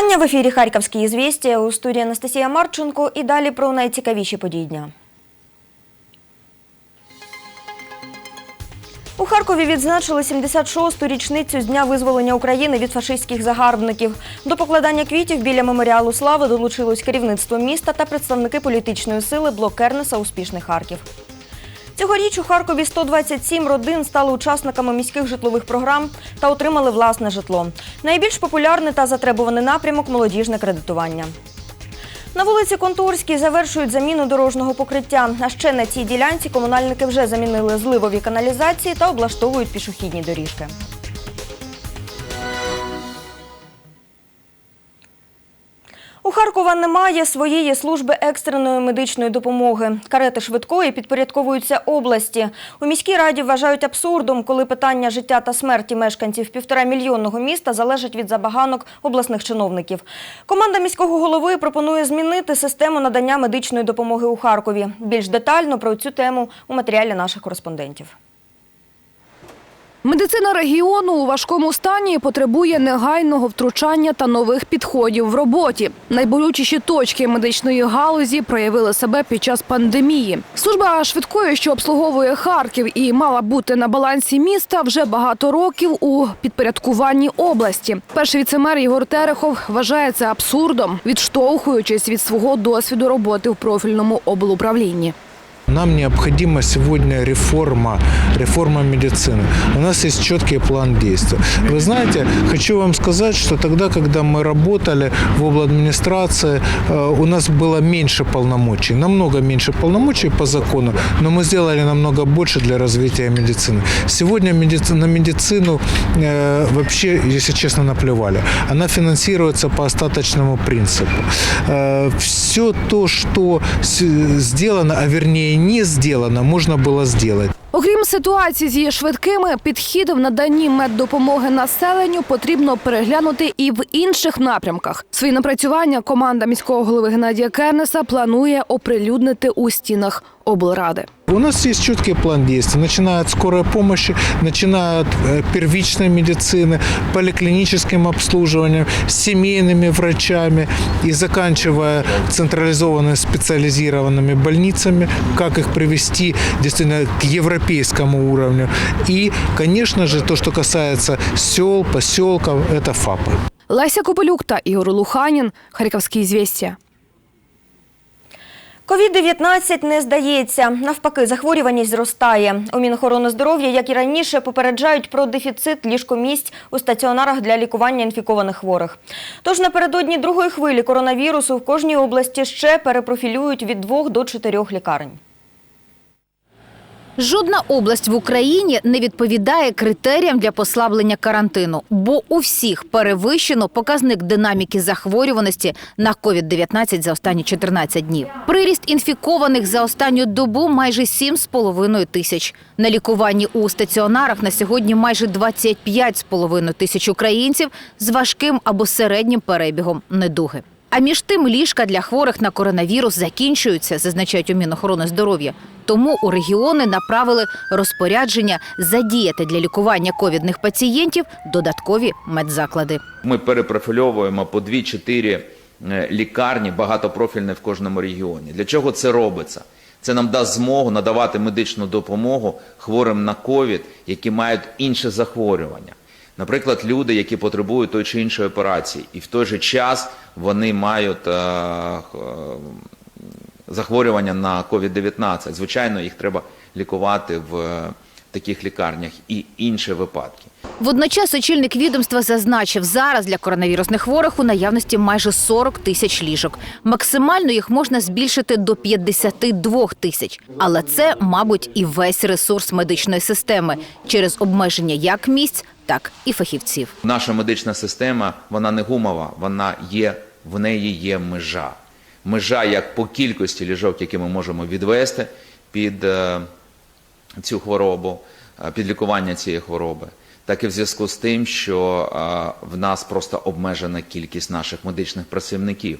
Вітання в ефірі Харківські ізвістія у студії Анастасія Марченко і далі про найцікавіші події дня. У Харкові відзначили 76-ту річницю з дня визволення України від фашистських загарбників. До покладання квітів біля меморіалу слави долучилось керівництво міста та представники політичної сили блок Кернеса Успішний Харків. Цьогоріч у Харкові 127 родин стали учасниками міських житлових програм та отримали власне житло. Найбільш популярний та затребуваний напрямок молодіжне кредитування. На вулиці Контурській завершують заміну дорожнього покриття. А ще на цій ділянці комунальники вже замінили зливові каналізації та облаштовують пішохідні доріжки. Харкова немає своєї служби екстреної медичної допомоги. Карети швидкої підпорядковуються області. У міській раді вважають абсурдом, коли питання життя та смерті мешканців півтора мільйонного міста залежить від забаганок обласних чиновників. Команда міського голови пропонує змінити систему надання медичної допомоги у Харкові. Більш детально про цю тему у матеріалі наших кореспондентів. Медицина регіону у важкому стані потребує негайного втручання та нових підходів в роботі. Найболючіші точки медичної галузі проявили себе під час пандемії. Служба швидкої, що обслуговує Харків і мала бути на балансі міста, вже багато років у підпорядкуванні області. Перший віцемер Єгор Терехов вважає це абсурдом, відштовхуючись від свого досвіду роботи в профільному облуправлінні. Нам необходима сегодня реформа, реформа медицины. У нас есть четкий план действия. Вы знаете, хочу вам сказать, что тогда, когда мы работали в обладминистрации, э, у нас было меньше полномочий, намного меньше полномочий по закону, но мы сделали намного больше для развития медицины. Сегодня медици- на медицину э, вообще, если честно, наплевали. Она финансируется по остаточному принципу. Все то, что сделано, а вернее не сделано, можно было сделать. Окрім ситуації з її швидкими, підхід в наданні меддопомоги населенню потрібно переглянути і в інших напрямках. Свої напрацювання команда міського голови Геннадія Кернеса планує оприлюднити у стінах облради. У нас есть четкий план действий, начиная от скорой помощи, начиная от э, первичной медицины, поликлиническим обслуживанием, семейными врачами и заканчивая централизованными специализированными больницами, как их привести действительно к европейскому уровню. И, конечно же, то, что касается сел, поселков, это ФАПы. Леся Копелюк та Ігор Луханін. Харківські звістя. Ковід-19 не здається. Навпаки, захворюваність зростає. У Мінохорони здоров'я, як і раніше, попереджають про дефіцит ліжкомість у стаціонарах для лікування інфікованих хворих. Тож напередодні другої хвилі коронавірусу в кожній області ще перепрофілюють від двох до чотирьох лікарень. Жодна область в Україні не відповідає критеріям для послаблення карантину, бо у всіх перевищено показник динаміки захворюваності на COVID-19 за останні 14 днів. Приріст інфікованих за останню добу майже 7,5 тисяч. На лікуванні у стаціонарах на сьогодні майже 25,5 тисяч українців з важким або середнім перебігом недуги. А між тим ліжка для хворих на коронавірус закінчуються, зазначають у Мінохорони здоров'я. Тому у регіони направили розпорядження задіяти для лікування ковідних пацієнтів додаткові медзаклади. Ми перепрофільовуємо по 2-4 е, лікарні багатопрофільні в кожному регіоні. Для чого це робиться? Це нам дасть змогу надавати медичну допомогу хворим на ковід, які мають інше захворювання. Наприклад, люди, які потребують той чи іншої операції, і в той же час вони мають е, е, захворювання на COVID-19. Звичайно, їх треба лікувати в е, таких лікарнях і інші випадки. Водночас очільник відомства зазначив, зараз для коронавірусних хворих у наявності майже 40 тисяч ліжок. Максимально їх можна збільшити до 52 тисяч. Але це, мабуть, і весь ресурс медичної системи через обмеження як місць, так і фахівців. Наша медична система вона не гумова, вона є в неї є межа. Межа як по кількості ліжок, які ми можемо відвести під е, цю хворобу, е, під лікування цієї хвороби, так і в зв'язку з тим, що е, в нас просто обмежена кількість наших медичних працівників.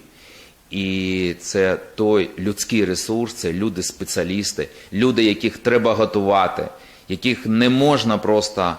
І це той людський ресурс, це люди-спеціалісти, люди, яких треба готувати, яких не можна просто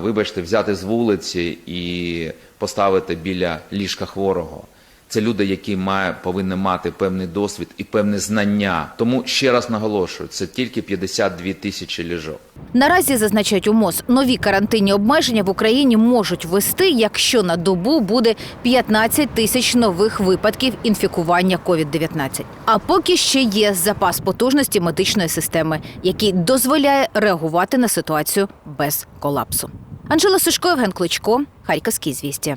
вибачте, взяти з вулиці і поставити біля ліжка хворого. Це люди, які має, повинні мати певний досвід і певне знання. Тому ще раз наголошую, це тільки 52 тисячі ліжок. Наразі зазначають у МОЗ, нові карантинні обмеження в Україні можуть ввести, якщо на добу буде 15 тисяч нових випадків інфікування COVID-19. А поки ще є запас потужності медичної системи, який дозволяє реагувати на ситуацію без колапсу. Анжела Сушко, Євген Кличко, Харківські звісті.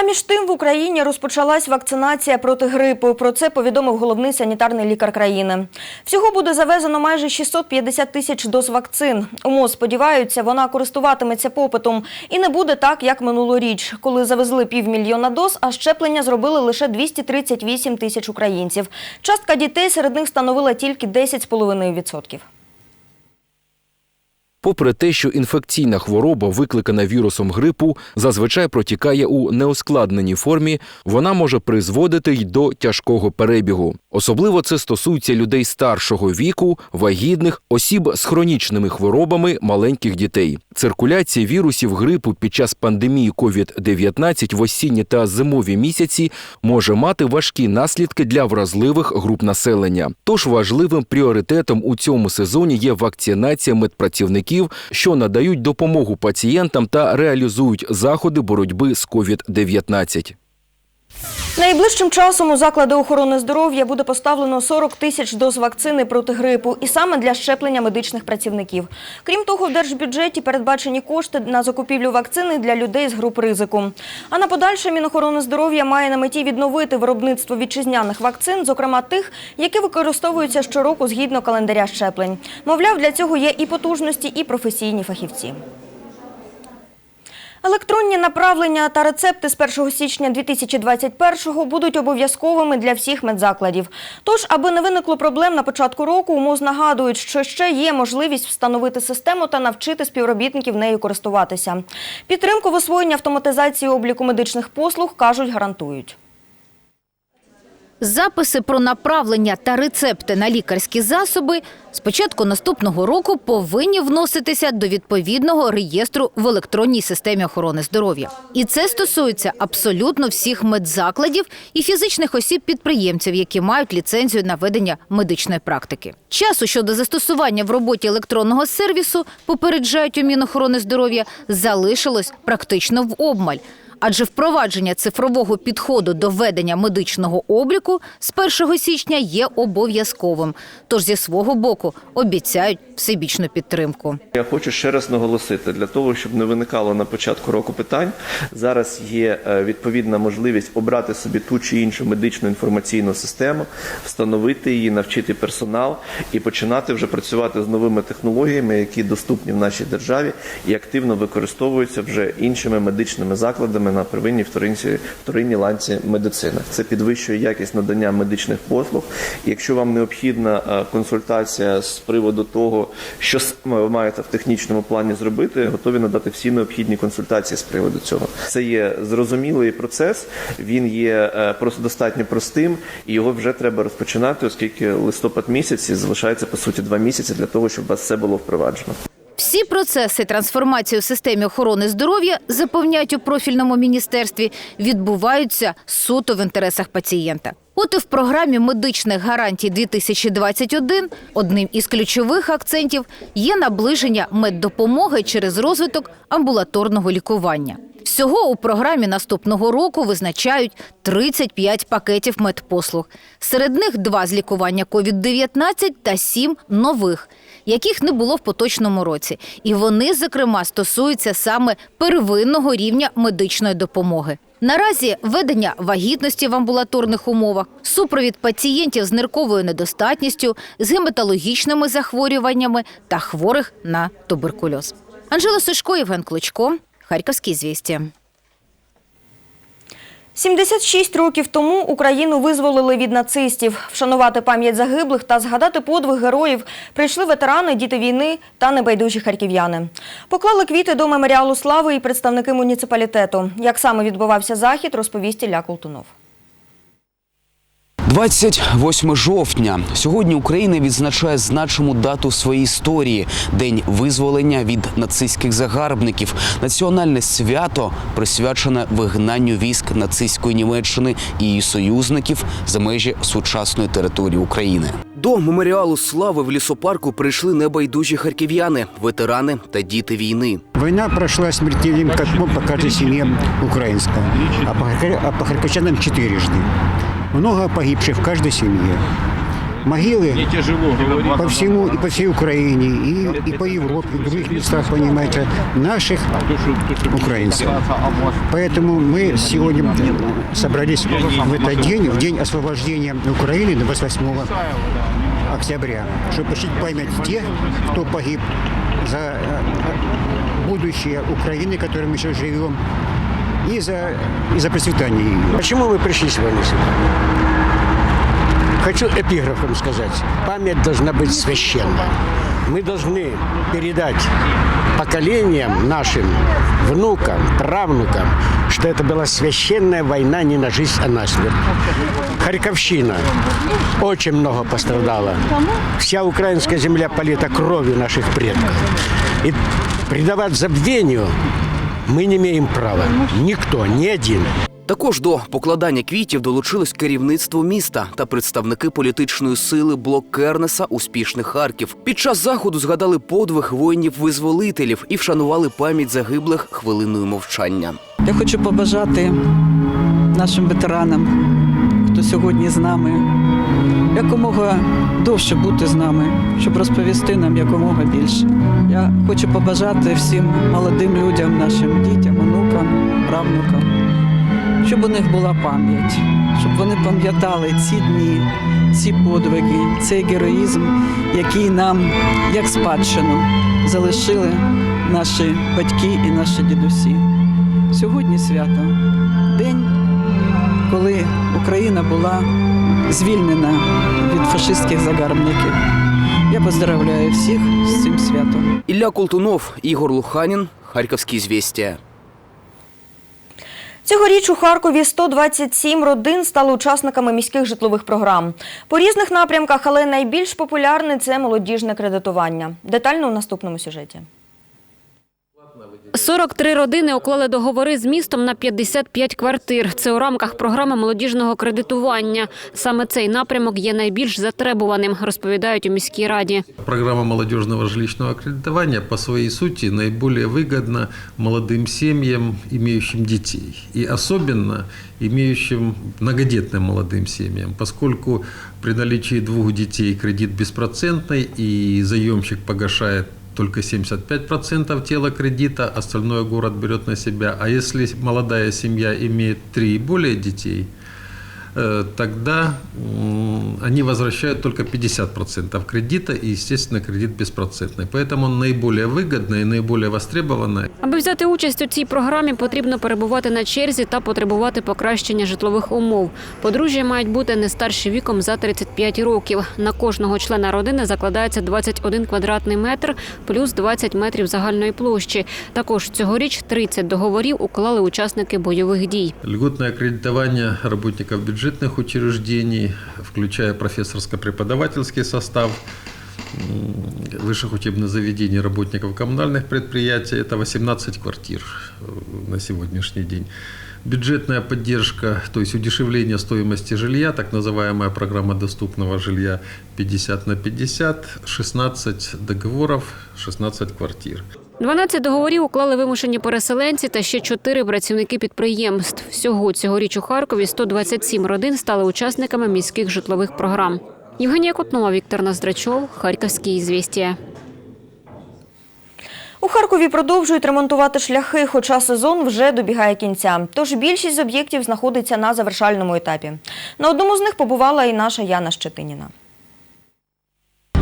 А між тим в Україні розпочалась вакцинація проти грипу. Про це повідомив головний санітарний лікар країни. Всього буде завезено майже 650 тисяч доз вакцин. У сподіваються, вона користуватиметься попитом. І не буде так, як минулоріч, коли завезли півмільйона доз, а щеплення зробили лише 238 тисяч українців. Частка дітей серед них становила тільки 10,5%. Попри те, що інфекційна хвороба, викликана вірусом грипу, зазвичай протікає у неускладненій формі, вона може призводити й до тяжкого перебігу. Особливо це стосується людей старшого віку, вагітних, осіб з хронічними хворобами, маленьких дітей. Циркуляція вірусів грипу під час пандемії COVID-19 в осінні та зимові місяці може мати важкі наслідки для вразливих груп населення. Тож важливим пріоритетом у цьому сезоні є вакцинація медпрацівників, що надають допомогу пацієнтам та реалізують заходи боротьби з COVID-19. Найближчим часом у заклади охорони здоров'я буде поставлено 40 тисяч доз вакцини проти грипу і саме для щеплення медичних працівників. Крім того, в держбюджеті передбачені кошти на закупівлю вакцини для людей з груп ризику. А на подальше Мінохорони здоров'я має на меті відновити виробництво вітчизняних вакцин, зокрема тих, які використовуються щороку згідно календаря щеплень. Мовляв, для цього є і потужності, і професійні фахівці. Електронні направлення та рецепти з 1 січня 2021-го будуть обов'язковими для всіх медзакладів. Тож, аби не виникло проблем на початку року, МОЗ нагадують, що ще є можливість встановити систему та навчити співробітників нею користуватися. Підтримку в освоєнні автоматизації обліку медичних послуг, кажуть, гарантують. Записи про направлення та рецепти на лікарські засоби з початку наступного року повинні вноситися до відповідного реєстру в електронній системі охорони здоров'я. І це стосується абсолютно всіх медзакладів і фізичних осіб-підприємців, які мають ліцензію на ведення медичної практики. Часу щодо застосування в роботі електронного сервісу, попереджають у Мінохорони здоров'я, залишилось практично в обмаль. Адже впровадження цифрового підходу до ведення медичного обліку з 1 січня є обов'язковим. Тож зі свого боку обіцяють всебічну підтримку. Я хочу ще раз наголосити для того, щоб не виникало на початку року питань. Зараз є е, відповідна можливість обрати собі ту чи іншу медичну інформаційну систему, встановити її, навчити персонал і починати вже працювати з новими технологіями, які доступні в нашій державі і активно використовуються вже іншими медичними закладами на первинній вторинній, вторинній ланці медицини. Це підвищує якість надання медичних послуг. Якщо вам необхідна е, консультація з приводу того, що ви маєте в технічному плані зробити, готові надати всі необхідні консультації з приводу цього. Це є зрозумілий процес, він є е, просто достатньо простим, і його вже треба розпочинати, оскільки листопад місяць і залишається по суті два місяці для того, щоб у вас все було впроваджено. Всі процеси трансформації у системі охорони здоров'я запевняють у профільному міністерстві, відбуваються суто в інтересах пацієнта. От і в програмі медичних гарантій 2021 одним із ключових акцентів є наближення меддопомоги через розвиток амбулаторного лікування. Всього у програмі наступного року визначають 35 пакетів медпослуг. Серед них два з лікування COVID-19 та сім нових, яких не було в поточному році. І вони, зокрема, стосуються саме первинного рівня медичної допомоги. Наразі ведення вагітності в амбулаторних умовах, супровід пацієнтів з нирковою недостатністю, з гематологічними захворюваннями та хворих на туберкульоз. Анжела Сушко, Євген Кличко, Харківські звісті. 76 років тому Україну визволили від нацистів. Вшанувати пам'ять загиблих та згадати подвиг героїв прийшли ветерани, діти війни та небайдужі харків'яни. Поклали квіти до меморіалу слави і представники муніципалітету. Як саме відбувався захід, розповість Ілля Колтунов. 28 жовтня. Сьогодні Україна відзначає значиму дату в своїй історії день визволення від нацистських загарбників. Національне свято присвячене вигнанню військ нацистської Німеччини і її союзників за межі сучасної території України. До меморіалу слави в лісопарку прийшли небайдужі харків'яни, ветерани та діти війни. Война прошла смертельным катком по каждой семье украинского, а по, харька- а по харьковчанам четырежды. Много погибших в каждой семье. Могилы по всему и по всей Украине, и, и по Европе, и в других местах, понимаете, наших украинцев. Поэтому мы сегодня собрались в этот день, в день освобождения Украины 28 октября, чтобы почтить память тех, кто погиб за э, будущее Украины, в которой мы сейчас живем, и за, и за процветание ее. Почему вы пришли сегодня сюда? Хочу эпиграфом сказать. Память должна быть священна. Мы должны передать поколениям нашим, внукам, правнукам, что это была священная война не на жизнь, а на смерть. Харьковщина очень много пострадала. Вся украинская земля полита кровью наших предков. И предавать забвению мы не имеем права. Никто, ни один. Також до покладання квітів долучилось керівництво міста та представники політичної сили блок Кернеса Успішний Харків. Під час заходу згадали подвиг воїнів-визволителів і вшанували пам'ять загиблих хвилиною мовчання. Я хочу побажати нашим ветеранам, хто сьогодні з нами, якомога довше бути з нами, щоб розповісти нам якомога більше. Я хочу побажати всім молодим людям, нашим дітям, онукам, правнукам, щоб у них була пам'ять, щоб вони пам'ятали ці дні, ці подвиги, цей героїзм, який нам, як спадщину, залишили наші батьки і наші дідусі. Сьогодні свято день, коли Україна була звільнена від фашистських загарбників. Я поздравляю всіх з цим святом. Ілля Колтунов, Ігор Луханін, Харківські звістя. Цьогоріч у Харкові 127 родин стали учасниками міських житлових програм. По різних напрямках, але найбільш популярне це молодіжне кредитування. Детально у наступному сюжеті. 43 родини уклали договори з містом на 55 квартир. Це у рамках програми молодіжного кредитування. Саме цей напрямок є найбільш затребуваним, розповідають у міській раді. Программа молодежного жилищного кредитования по своей сути наиболее выгодна молодым семьям, имеющим детей. И особенно имеющим многодетным молодым семьям, поскольку при наличии двух детей кредит беспроцентный и заемщик погашает только 75% тела кредита, остальное город берет на себя. А если молодая семья имеет три и более детей, тогда м, они возвращают только 50% кредита, и, естественно, кредит беспроцентный. Поэтому он наиболее выгодный и наиболее востребованный. Аби взяти участь у цій програмі, потрібно перебувати на черзі та потребувати покращення житлових умов. Подружжя мають бути не старші віком за 35 років. На кожного члена родини закладається 21 квадратний метр плюс 20 метрів загальної площі. Також цьогоріч 30 договорів уклали учасники бойових дій. Льготное кредитование работников бюджетных учреждений, включая профессорско-преподавательский состав, высших учебных заведений, работников коммунальных предприятий. Это 18 квартир э, на сегодняшний день. Бюджетная поддержка, то есть удешевление стоимости жилья, так называемая программа доступного жилья 50 на 50, 16 договоров, 16 квартир. 12 договорів уклали вимушені переселенці та ще 4 працівники підприємств. Всього цьогоріч у Харкові 127 родин стали учасниками міських житлових програм. Євгенія Кутнова, Віктор Ноздрачов, Харківські ізвістія. У Харкові продовжують ремонтувати шляхи, хоча сезон вже добігає кінця. Тож більшість об'єктів знаходиться на завершальному етапі. На одному з них побувала і наша Яна Щетиніна.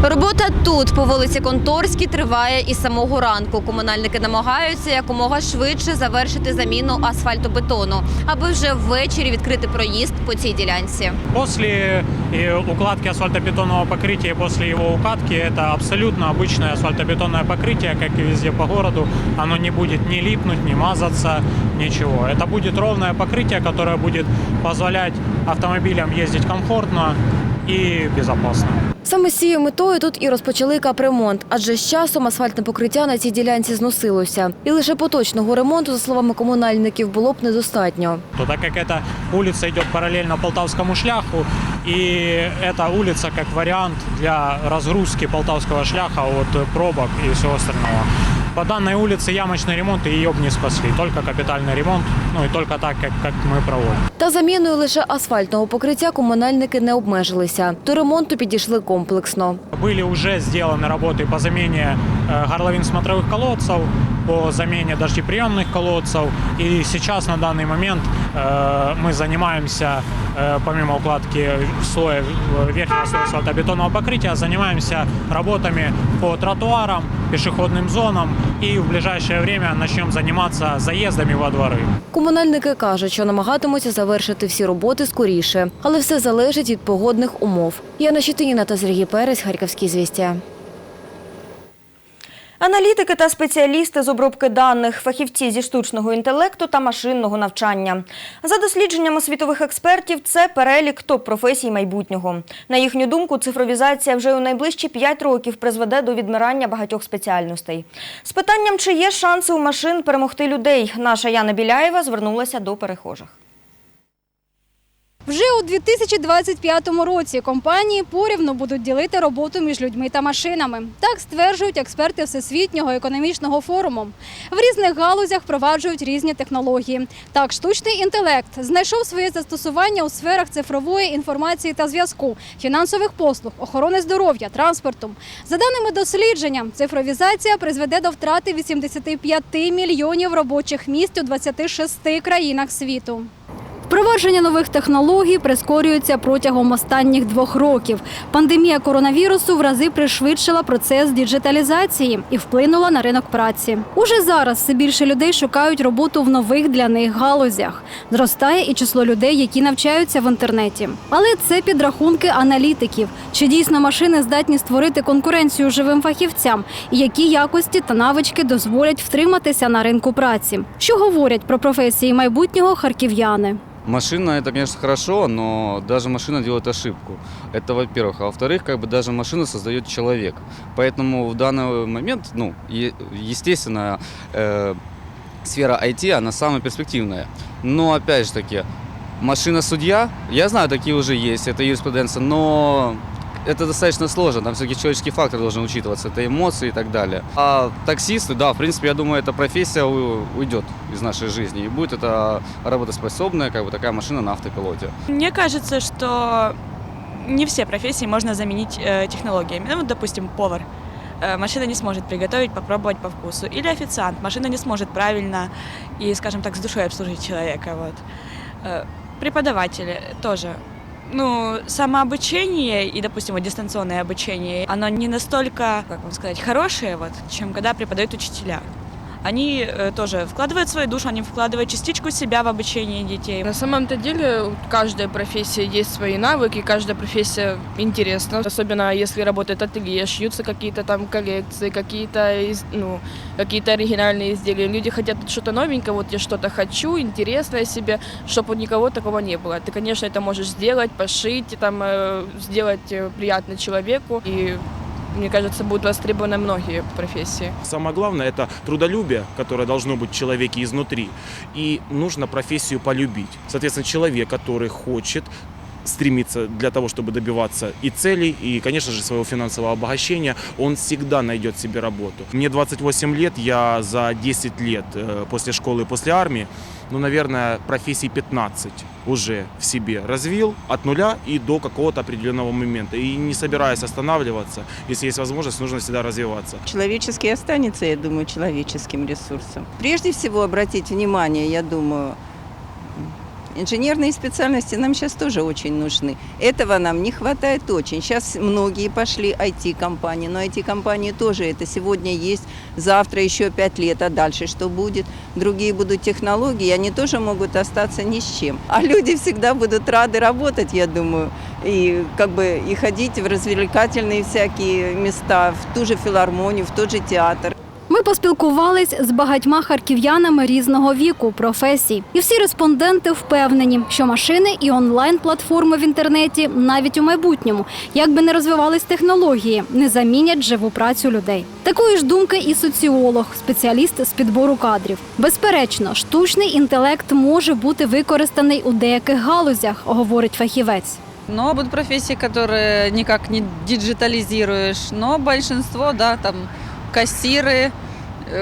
Робота тут, по вулиці Конторській, триває із самого ранку. Комунальники намагаються якомога швидше завершити заміну асфальтобетону, аби вже ввечері відкрити проїзд по цій ділянці. После э, укладки асфальтобетонного покрытия и после его укатки это абсолютно обычное асфальтобетонное покрытие, как и везде по городу. Оно не будет ни липнуть, ни мазаться, ничего. Это будет ровное покрытие, которое будет позволять автомобилям ездить комфортно и безопасно. Саме з цією метою тут і розпочали капремонт, адже з часом асфальтне покриття на цій ділянці зносилося. І лише поточного ремонту, за словами комунальників, було б недостатньо. То так как эта улица идет параллельно Полтавскому шляху, и эта улица как вариант для разгрузки Полтавского шляха от пробок и всего остального. По данной улице ямочный ремонт и ее бы не спасли. Только капитальный ремонт, ну и только так, как, как мы проводим. Та заміною лише асфальтного покриття комунальники не обмежилися. До ремонту підійшли комплексно. Были уже сделаны работы по замене э, горловин смотровых колодцев, по замене дождеприемных колодцев. И сейчас на данный момент э, мы занимаемся, э, помимо укладки слоя, э, верхнего слоя асфальтобетонного покрытия, занимаемся работами по тротуарам, пешеходным зонам и в ближайшее время начнем заниматься заездами во дворы. Комунальники кажуть, що намагатимуться завершити всі роботи скоріше, але все залежить від погодних умов. Яна Щетиніна та Сергій Перець, Харківські звістя. Аналітики та спеціалісти з обробки даних, фахівці зі штучного інтелекту та машинного навчання. За дослідженнями світових експертів, це перелік топ-професій майбутнього. На їхню думку, цифровізація вже у найближчі 5 років призведе до відмирання багатьох спеціальностей. З питанням, чи є шанси у машин перемогти людей, наша Яна Біляєва звернулася до перехожих. Вже у 2025 році компанії порівну будуть ділити роботу між людьми та машинами. Так стверджують експерти Всесвітнього економічного форуму. В різних галузях впроваджують різні технології. Так, штучний інтелект знайшов своє застосування у сферах цифрової інформації та зв'язку, фінансових послуг, охорони здоров'я, транспорту. За даними дослідження, цифровізація призведе до втрати 85 мільйонів робочих місць у 26 країнах світу. Впровадження нових технологій прискорюється протягом останніх двох років. Пандемія коронавірусу в рази пришвидшила процес діджиталізації і вплинула на ринок праці. Уже зараз все більше людей шукають роботу в нових для них галузях. Зростає і число людей, які навчаються в інтернеті. Але це підрахунки аналітиків. Чи дійсно машини здатні створити конкуренцію живим фахівцям, і які якості та навички дозволять втриматися на ринку праці? Що говорять про професії майбутнього харків'яни? Машина это, конечно, хорошо, но даже машина делает ошибку. Это во-первых. А во-вторых, как бы даже машину создает человек. Поэтому в данный момент, ну, е- естественно, э, сфера IT, она самая перспективная. Но, опять же таки, машина-судья, я знаю, такие уже есть, это юриспруденция, но это достаточно сложно, там все-таки человеческий фактор должен учитываться, это эмоции и так далее. А таксисты, да, в принципе, я думаю, эта профессия уйдет из нашей жизни, и будет это работоспособная, как бы такая машина на автопилоте. Мне кажется, что не все профессии можно заменить э, технологиями. Ну, вот, допустим, повар. Э, машина не сможет приготовить, попробовать по вкусу. Или официант. Машина не сможет правильно и, скажем так, с душой обслужить человека. Вот. Э, преподаватели тоже. Ну, самообучение и, допустим, вот дистанционное обучение, оно не настолько, как вам сказать, хорошее, вот, чем когда преподают учителя. Они э, тоже вкладывают свою душу, они вкладывают частичку себя в обучение детей. На самом-то деле у каждой профессии есть свои навыки, каждая профессия интересна. Особенно если работает ателье, шьются какие-то там коллекции, какие-то ну, какие-то оригинальные изделия. Люди хотят что-то новенькое, вот я что-то хочу, интересное себе, чтобы у никого такого не было. Ты, конечно, это можешь сделать, пошить, там, э, сделать э, приятно человеку. И мне кажется, будут востребованы многие профессии. Самое главное – это трудолюбие, которое должно быть в человеке изнутри. И нужно профессию полюбить. Соответственно, человек, который хочет стремится для того, чтобы добиваться и целей, и, конечно же, своего финансового обогащения, он всегда найдет себе работу. Мне 28 лет, я за 10 лет э, после школы и после армии, ну, наверное, профессий 15 уже в себе развил от нуля и до какого-то определенного момента. И не собираюсь останавливаться, если есть возможность, нужно всегда развиваться. Человеческий останется, я думаю, человеческим ресурсом. Прежде всего обратить внимание, я думаю, Инженерные специальности нам сейчас тоже очень нужны. Этого нам не хватает очень. Сейчас многие пошли IT-компании, но IT-компании тоже это сегодня есть, завтра еще пять лет, а дальше что будет? Другие будут технологии, они тоже могут остаться ни с чем. А люди всегда будут рады работать, я думаю, и как бы и ходить в развлекательные всякие места, в ту же филармонию, в тот же театр. Ми поспілкувались з багатьма харків'янами різного віку, професій. І всі респонденти впевнені, що машини і онлайн-платформи в інтернеті навіть у майбутньому, як би не розвивались технології, не замінять живу працю людей. Такої ж думки і соціолог, спеціаліст з підбору кадрів. Безперечно, штучний інтелект може бути використаний у деяких галузях, говорить фахівець. Но будут профессии, которые никак не диджитализируешь. Но большинство, да, там кассиры, э,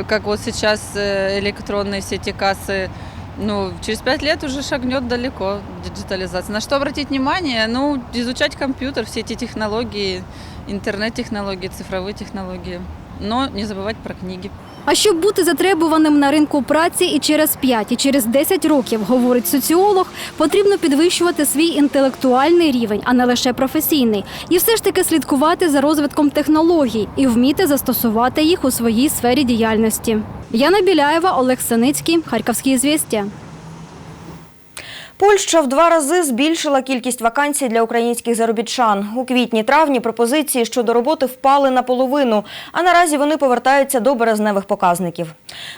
как вот сейчас э, электронные сети кассы, ну, через пять лет уже шагнет далеко диджитализация. На что обратить внимание? Ну, изучать компьютер, все эти технологии, интернет-технологии, цифровые технологии. Но не забывать про книги. А щоб бути затребуваним на ринку праці і через 5, і через 10 років, говорить соціолог, потрібно підвищувати свій інтелектуальний рівень, а не лише професійний, і все ж таки слідкувати за розвитком технологій і вміти застосувати їх у своїй сфері діяльності. Яна Біляєва, Олег Саницький, Харківські звістя. Польща в два рази збільшила кількість вакансій для українських заробітчан. У квітні-травні пропозиції щодо роботи впали наполовину, а наразі вони повертаються до березневих показників.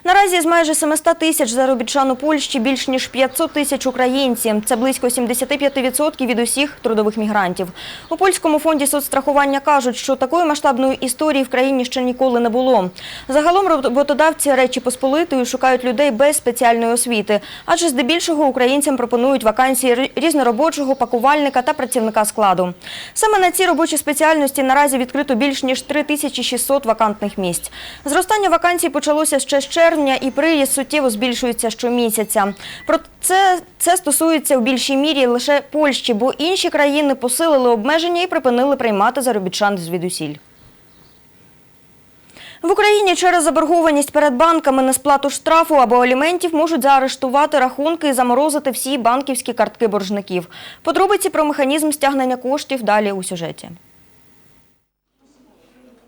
Наразі з майже 700 тисяч заробітчан у Польщі більш ніж 500 тисяч українці. Це близько 75% від усіх трудових мігрантів. У польському фонді соцстрахування кажуть, що такої масштабної історії в країні ще ніколи не було. Загалом роботодавці Речі Посполитої шукають людей без спеціальної освіти, адже здебільшого українцям пропонують вакансії різноробочого, пакувальника та працівника складу. Саме на ці робочі спеціальності наразі відкрито більш ніж 3600 вакантних місць. Зростання вакансій почалося ще з червня і приїзд суттєво збільшується щомісяця. Про це, це стосується в більшій мірі лише Польщі, бо інші країни посилили обмеження і припинили приймати заробітчан звідусіль. В Україні через заборгованість перед банками несплату штрафу або аліментів можуть заарештувати рахунки і заморозити всі банківські картки боржників. Подробиці про механізм стягнення коштів далі у сюжеті.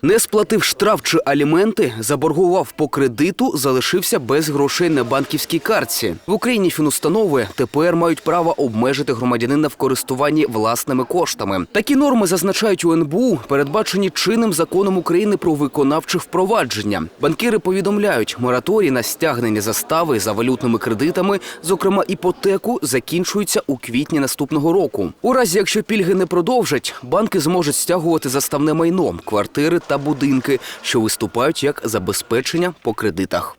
Не сплатив штраф чи аліменти, заборгував по кредиту, залишився без грошей на банківській картці. В Україні фінустанови тепер мають право обмежити громадянина в користуванні власними коштами. Такі норми зазначають у НБУ, передбачені чинним законом України про виконавче впровадження. Банкіри повідомляють, мораторій на стягнення застави за валютними кредитами, зокрема іпотеку, закінчується у квітні наступного року. У разі, якщо пільги не продовжать, банки зможуть стягувати заставне майно, квартири та будинки, що виступають як забезпечення по кредитах.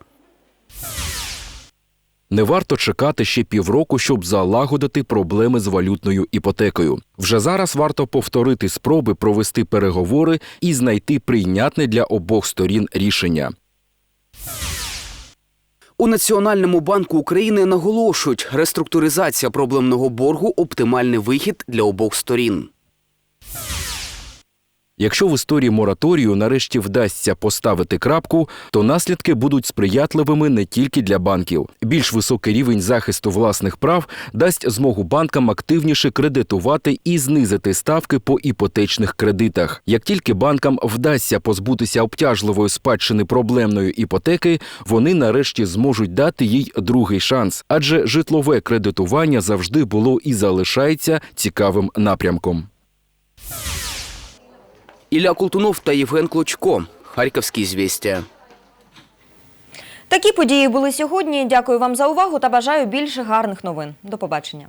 Не варто чекати ще півроку, щоб залагодити проблеми з валютною іпотекою. Вже зараз варто повторити спроби провести переговори і знайти прийнятне для обох сторін рішення. У Національному банку України наголошують, реструктуризація проблемного боргу оптимальний вихід для обох сторін. Якщо в історії мораторію нарешті вдасться поставити крапку, то наслідки будуть сприятливими не тільки для банків. Більш високий рівень захисту власних прав дасть змогу банкам активніше кредитувати і знизити ставки по іпотечних кредитах. Як тільки банкам вдасться позбутися обтяжливої спадщини проблемної іпотеки, вони нарешті зможуть дати їй другий шанс, адже житлове кредитування завжди було і залишається цікавим напрямком. Ілля Култунов та Євген Клочко. Харківські звістя. Такі події були сьогодні. Дякую вам за увагу та бажаю більше гарних новин. До побачення.